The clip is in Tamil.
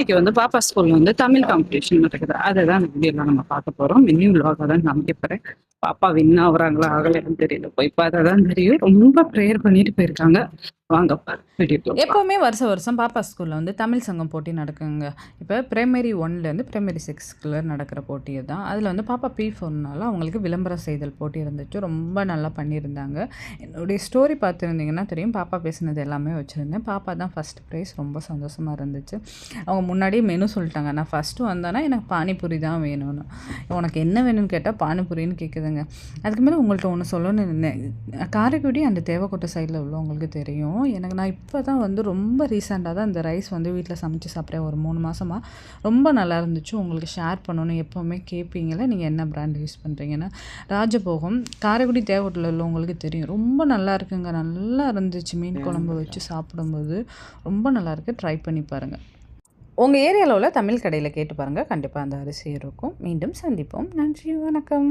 இன்னைக்கு வந்து பாப்பா ஸ்கூல்ல வந்து தமிழ் காம்படிஷன் நடக்குது. அதுதான் இந்த வீடியோல நம்ம பார்க்க போறோம். மினி விலாக தான் காமிக்க போறேன். பாப்பா வின் ஆகுறாங்களா ஆகலைன்னு தெரியல. போய் பார்த்தா தான் தெரியும். ரொம்ப ப்ரேயர் பண்ணிட்டு போயிருக்காங்க. வாங்க எப்போவுமே வருஷம் வருஷம் பாப்பா ஸ்கூலில் வந்து தமிழ் சங்கம் போட்டி நடக்குங்க. இப்போ பிரைமரி ஒன்லேருந்து பிரைமரி சிக்ஸ்க்குள்ள நடக்கிற போட்டி தான் அதில் வந்து பாப்பா பி ஃபோர்னால அவங்களுக்கு விளம்பர செய்தல் போட்டி இருந்துச்சு. ரொம்ப நல்லா பண்ணியிருந்தாங்க. என்னுடைய ஸ்டோரி பார்த்துருந்தீங்கன்னா தெரியும். பாப்பா பேசினது எல்லாமே வச்சுருந்தேன். பாப்பா தான் ஃபஸ்ட் ப்ரைஸ் ரொம்ப சந்தோஷமாக இருந்துச்சு. அவங்க முன்னாடியே மெனு சொல்லிட்டாங்க. நான் ஃபஸ்ட்டு வந்தேன்னா எனக்கு பானிபூரி தான் வேணும்னு. உனக்கு என்ன வேணும்னு கேட்டால் பானிபூரின்னு கேட்குதுங்க அதுக்கு மேலே உங்கள்கிட்ட ஒன்று சொல்லணும்னு இருந்தேன். காரைக்குடி அந்த தேவக்கோட்டை சைடில் உள்ளவங்களுக்கு தெரியும். எனக்கு நான் இப்போ தான் வந்து ரொம்ப ரீசெண்டாக தான் இந்த ரைஸ் வந்து வீட்டில் சமைச்சு சாப்பிட்றேன் ஒரு மூணு மாதமாக ரொம்ப நல்லா இருந்துச்சு. உங்களுக்கு ஷேர் பண்ணணும் எப்போவுமே கேட்பீங்களே நீங்கள் என்ன பிராண்ட் யூஸ் பண்ணுறீங்கன்னா ராஜபோகம் காரைக்குடி தேவக்கோட்டையில் உள்ளவங்களுக்கு தெரியும். ரொம்ப நல்லா இருக்குங்க. நல்லா இருந்துச்சு. மீன் குழம்பு வச்சு சாப்பிடும்போது. ரொம்ப நல்லா இருக்கு. ட்ரை பண்ணி பாருங்கள் உங்கள் ஏரியாவில் உள்ள தமிழ் கடையில் கேட்டு பாருங்கள் கண்டிப்பாக அந்த அரிசி இருக்கும். மீண்டும் சந்திப்போம். நன்றி. வணக்கம்.